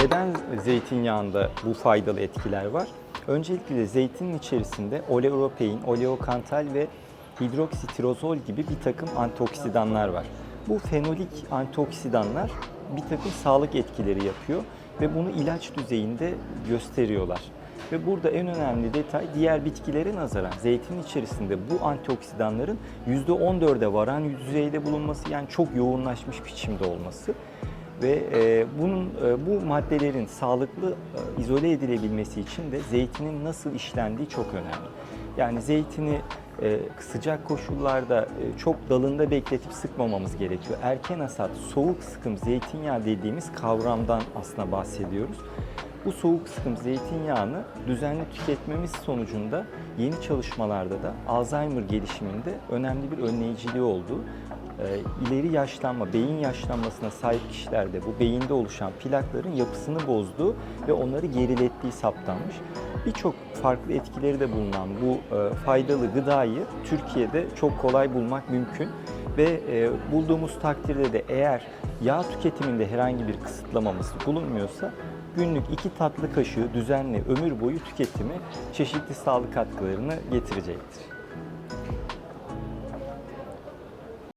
neden zeytinyağında bu faydalı etkiler var? Öncelikle zeytinin içerisinde oleuropein, oleokantal ve hidroksitirozol gibi bir takım antioksidanlar var. Bu fenolik antioksidanlar bir takım sağlık etkileri yapıyor ve bunu ilaç düzeyinde gösteriyorlar. Ve burada en önemli detay diğer bitkilere nazaran zeytin içerisinde bu antioksidanların %14'e varan düzeyde bulunması yani çok yoğunlaşmış biçimde olması ve e, bunun e, bu maddelerin sağlıklı e, izole edilebilmesi için de zeytinin nasıl işlendiği çok önemli. Yani zeytini e, sıcak koşullarda e, çok dalında bekletip sıkmamamız gerekiyor. Erken hasat, soğuk sıkım zeytinyağı dediğimiz kavramdan aslında bahsediyoruz. Bu soğuk sıkım zeytinyağını düzenli tüketmemiz sonucunda yeni çalışmalarda da Alzheimer gelişiminde önemli bir önleyiciliği olduğu, e, ileri yaşlanma, beyin yaşlanmasına sahip kişilerde bu beyinde oluşan plakların yapısını bozduğu ve onları gerilettiği saptanmış. Birçok farklı etkileri de bulunan bu e, faydalı gıdayı Türkiye'de çok kolay bulmak mümkün ve e, bulduğumuz takdirde de eğer yağ tüketiminde herhangi bir kısıtlamamız bulunmuyorsa günlük iki tatlı kaşığı düzenli ömür boyu tüketimi çeşitli sağlık katkılarını getirecektir.